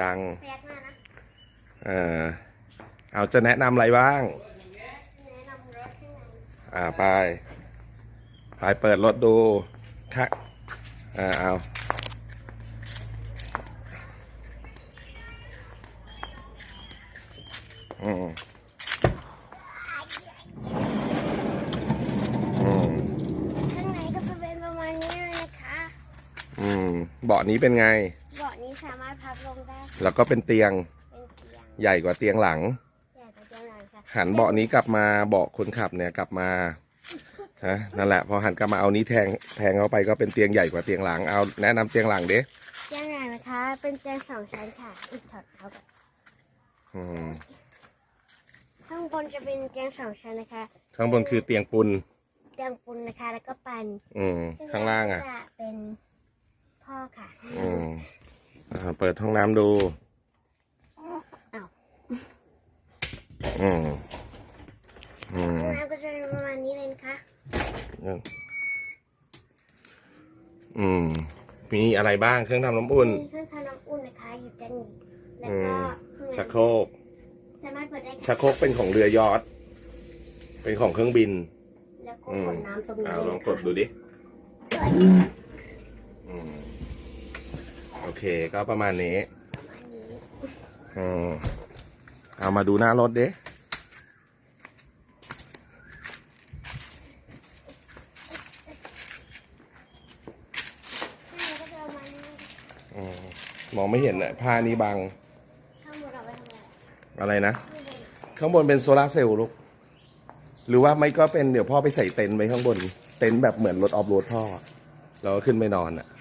ยังพยักหน้านะเออเอาจะแนะนำอะไรบ้าง แนะนำรถข้างในอ่าไป ไปเปิดรถดูค่ะอ่าเอาอืมอืมข้างในก็จะเป็นประมาณนี้เลยนะคะ อืมเบาะนี้เป็นไงเบาะนี้ สามารถพับลงได้แล้วก็เป็นเตียงเป็นเตียงใหญ่กว่าเตียงหลัง ใหญ่กว่าเตียงหลังค่ะหันเบาะนี้กลับมาเบาะคนขับเนี่ยกลับมาฮะนั่นแหละพอหันกลับมาเอานี้แทงแทงเข้าไปก็เป็นเตียงใหญ่กว่าเตียงหลังเอาแนะนำเตียงหลังเด้เตียงหลังนะคะ เป็นเตียงสองชั้นค่ะอีกถอดเท้าก่อนอืมข้างบนจะเป็นเตียงสองชั้นนะคะ ข้างบนคือเตียงปุนเตียงปูนนะคะ แล้วก็ปันอืมข้างล่างอะ จะเป็นพ่อค่ะ อืมอ่า เปิดห้องน้ำดูอ้าวอืมอืมห้องน้ำก็จะเป็นประมาณนี้เลยนะคะอืม มีอะไรบ้างเครื่องทำน้ำอุ่น มีเครื่องทำน้ำอุ่นนะคะอยู่ด้านนี้แล้วอืก็มห้องน้ำชักโครกสามารถเปิดได้ชักโครกเป็นของเรือยอทเป็นของเครื่องบิน แล้วก็อืมขนน้ำตรงนี้เอาเลยลองนะกดคะดูดิอืมโอ เคก็ประมาณนี้อันนี้อืมเอามาดูหน้ารถดิข้างในก็จะประมาณนี้อืมมองไม่เห็นอะผ้านี้บังข้างบนเอาไว้ทำอะไรอะไรนะข้างบนข้างบนเป็นโซลาร์เซลล์ลูก หรือว่าไม่ก็เป็นเดี๋ยวพ่อไปใส่เต็นท์ไว้ข้างบน เต็นท์แบบเหมือนรถออฟโรดพ่อ เราก็ขึ้นไปนอนอะก็ประมาณนี้เลยนะคะอืมค่ะ